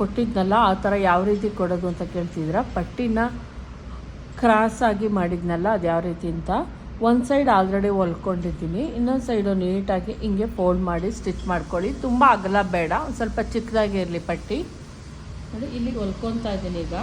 ಕೊಟ್ಟಿದ್ನಲ್ಲ, ಆ ಥರ ಯಾವ ರೀತಿ ಕೊಡೋದು ಅಂತ ಕೇಳ್ತಿದ್ರ ಪಟ್ಟಿನ ಕ್ರಾಸ್ ಆಗಿ ಮಾಡಿದ್ನಲ್ಲ, ಅದು ಯಾವ ರೀತಿ ಅಂತ. ಒಂದು ಸೈಡ್ ಆಲ್ರೆಡಿ ಹೊಲ್ಕೊಂಡಿದ್ದೀನಿ, ಇನ್ನೊಂದು ಸೈಡು ನೀಟಾಗಿ ಹಿಂಗೆ ಫೋಲ್ಡ್ ಮಾಡಿ ಸ್ಟಿಚ್ ಮಾಡ್ಕೊಳ್ಳಿ. ತುಂಬ ಅಗಲ ಬೇಡ, ಒಂದು ಸ್ವಲ್ಪ ಚಿಕ್ಕದಾಗಿ ಇರಲಿ ಪಟ್ಟಿ. ನೋಡಿ, ಇಲ್ಲಿಗೆ ಹೊಲ್ಕೊತಾ ಇದ್ದೀನಿ ಈಗ.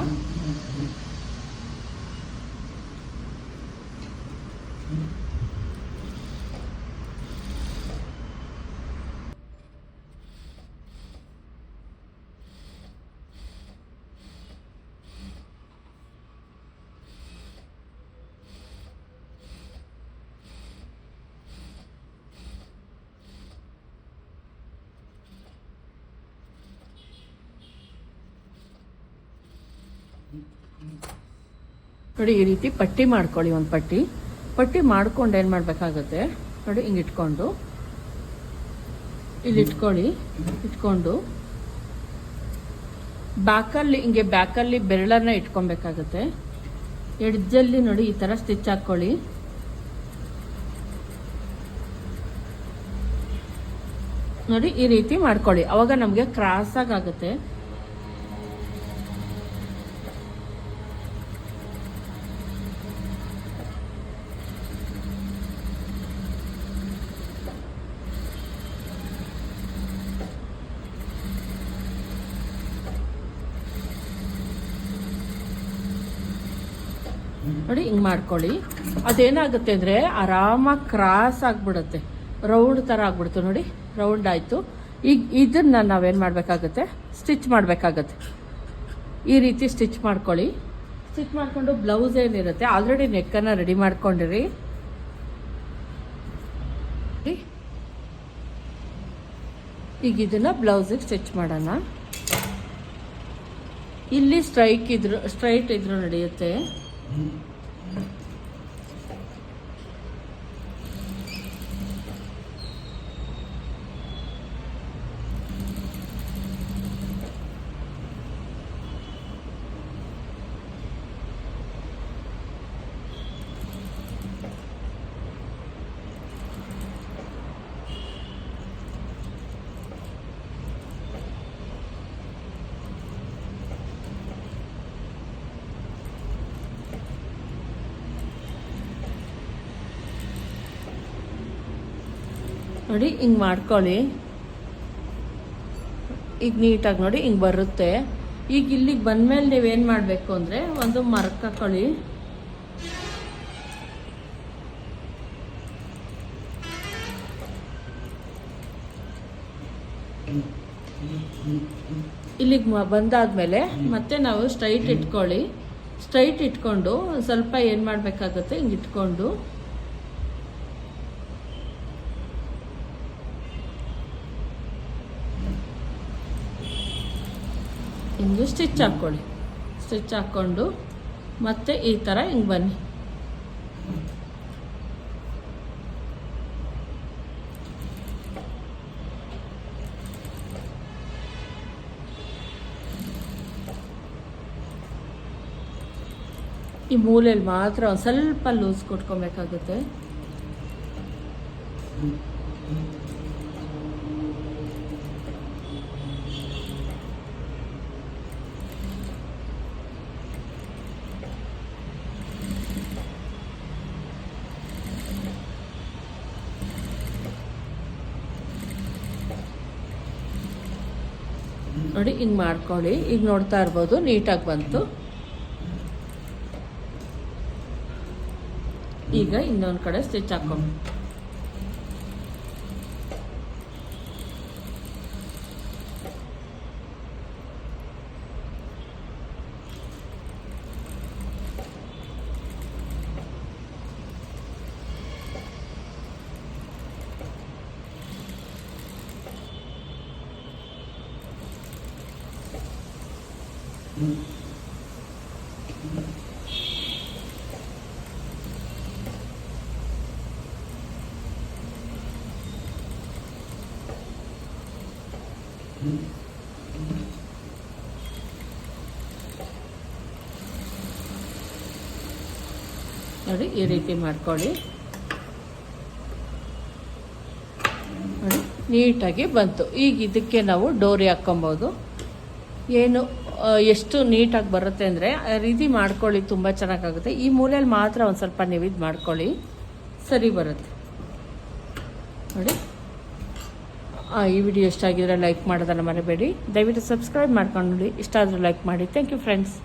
ನೋಡಿ, ಈ ರೀತಿ ಪಟ್ಟಿ ಮಾಡ್ಕೊಳ್ಳಿ, ಒಂದು ಪಟ್ಟಿ. ಪಟ್ಟಿ ಮಾಡ್ಕೊಂಡು ಏನು ಮಾಡಬೇಕಾಗುತ್ತೆ? ನೋಡಿ, ಹಿಂಗೆ ಇಟ್ಕೊಂಡು. ಇಲ್ಲಿ ಇಟ್ಕೊಳ್ಳಿ, ಇಟ್ಕೊಂಡು. ಬ್ಯಾಕಲ್ಲಿ, ಹಿಂಗೆ ಬ್ಯಾಕಲ್ಲಿ ಬೆರಳನ್ನ ಇಟ್ಕೊಬೇಕಾಗತ್ತೆ. ಎಡ್ಜಲ್ಲಿ ನೋಡಿ, ಈ ಥರ ಸ್ಟಿಚ್ ಹಾಕ್ಕೊಳ್ಳಿ. ನೋಡಿ, ಈ ರೀತಿ ಮಾಡ್ಕೊಳ್ಳಿ. ಅವಾಗ ನಮಗೆ ಕ್ರಾಸ್ ಆಗುತ್ತೆ. ನೋಡಿ, ಹಿಂಗೆ ಮಾಡ್ಕೊಳ್ಳಿ. ಅದೇನಾಗುತ್ತೆ ಅಂದರೆ ಆರಾಮಾಗಿ ಕ್ರಾಸ್ ಆಗಿಬಿಡುತ್ತೆ. ರೌಂಡ್ ಥರ ಆಗ್ಬಿಡ್ತು ನೋಡಿ ರೌಂಡ್ ಆಯಿತು. ಈಗ ಇದನ್ನ ನಾವೇನು ಮಾಡಬೇಕಾಗತ್ತೆ? ಸ್ಟಿಚ್ ಮಾಡಬೇಕಾಗತ್ತೆ. ಈ ರೀತಿ ಸ್ಟಿಚ್ ಮಾಡ್ಕೊಳ್ಳಿ. ಸ್ಟಿಚ್ ಮಾಡಿಕೊಂಡು ಬ್ಲೌಸ್ ಏನಿರುತ್ತೆ ಆಲ್ರೆಡಿ ನೆಕ್ಕನ್ನು ರೆಡಿ ಮಾಡ್ಕೊಂಡಿರಿ. ಈಗ ಇದನ್ನ ಬ್ಲೌಸಿಗೆ ಸ್ಟಿಚ್ ಮಾಡೋಣ. ಇಲ್ಲಿ ಸ್ಟ್ರೈಕ್ ಇದ್ರು ಸ್ಟ್ರೈಟ್ ಇದ್ರು ನಡೆಯುತ್ತೆ. 嗯嗯 ನೋಡಿ, ಹಿಂಗೆ ಮಾಡ್ಕೊಳ್ಳಿ. ಈಗ ನೀಟಾಗಿ ನೋಡಿ, ಹಿಂಗೆ ಬರುತ್ತೆ. ಈಗ ಇಲ್ಲಿಗೆ ಬಂದಮೇಲೆ ನೀವೇನು ಮಾಡಬೇಕು ಅಂದರೆ, ಒಂದು ಮರಕ್ಕೆ ಹಾಕೊಳ್ಳಿ. ಇಲ್ಲಿಗೆ ಬಂದಾದಮೇಲೆ ಮತ್ತೆ ನಾವು ಸ್ಟ್ರೈಟ್ ಇಟ್ಕೊಳ್ಳಿ. ಸ್ಟ್ರೈಟ್ ಇಟ್ಕೊಂಡು ಸ್ವಲ್ಪ ಏನು ಮಾಡಬೇಕಾಗುತ್ತೆ, ಹಿಂಗೆ ಇಟ್ಕೊಂಡು. ಹಿಂಗೆ ಸ್ಟಿಚ್ ಹಾಕ್ಕೊಳ್ಳಿ. ಸ್ಟಿಚ್ ಹಾಕ್ಕೊಂಡು ಮತ್ತೆ ಈ ಥರ ಹಿಂಗೆ ಬನ್ನಿ. ಈ ಮೂಲೆಯಲ್ಲಿ ಮಾತ್ರ ಒಂದು ಸ್ವಲ್ಪ ಲೂಸ್ ಕೊಟ್ಕೊಬೇಕಾಗುತ್ತೆ. ನೋಡಿ ಹಿಂಗೆ ಮಾಡ್ಕೊಳ್ಳಿ. ಈಗ ನೋಡ್ತಾ ಇರ್ಬೋದು ನೀಟಾಗಿ ಬಂತು. ಈಗ ಇನ್ನೊಂದು ಕಡೆ ಸ್ಟಿಚ್ ಹಾಕೊಂಡು ನೋಡಿ ಈ ರೀತಿ ಮಾಡ್ಕೊಳ್ಳಿ. ನೀಟಾಗಿ ಬಂತು. ಈಗ ಇದಕ್ಕೆ ನಾವು ಡೋರಿ ಹಾಕ್ಕೊಬೋದು. ಏನು? ಎಷ್ಟು ನೀಟಾಗಿ ಬರುತ್ತೆ ಅಂದರೆ ರೀತಿ ಮಾಡ್ಕೊಳ್ಳಿ, ತುಂಬ ಚೆನ್ನಾಗಾಗುತ್ತೆ. ಈ ಮೂಲೆಯಲ್ಲಿ ಮಾತ್ರ ಒಂದು ಸ್ವಲ್ಪ ನೀವು ಇದು ಮಾಡ್ಕೊಳ್ಳಿ. ಸರಿ ಬರುತ್ತೆ. ನೋಡಿ. ಈ ವಿಡಿಯೋ ಇಷ್ಟ ಆಗಿದ್ರೆ ಲೈಕ್ ಮಾಡೋದನ್ನು ಮರಬೇಡಿ. ದಯವಿಟ್ಟು ಸಬ್ಸ್ಕ್ರೈಬ್ ಮಾಡ್ಕೊಂಡು ನೋಡಿ. ಇಷ್ಟ ಆದರೂ ಲೈಕ್ ಮಾಡಿ. Thank you friends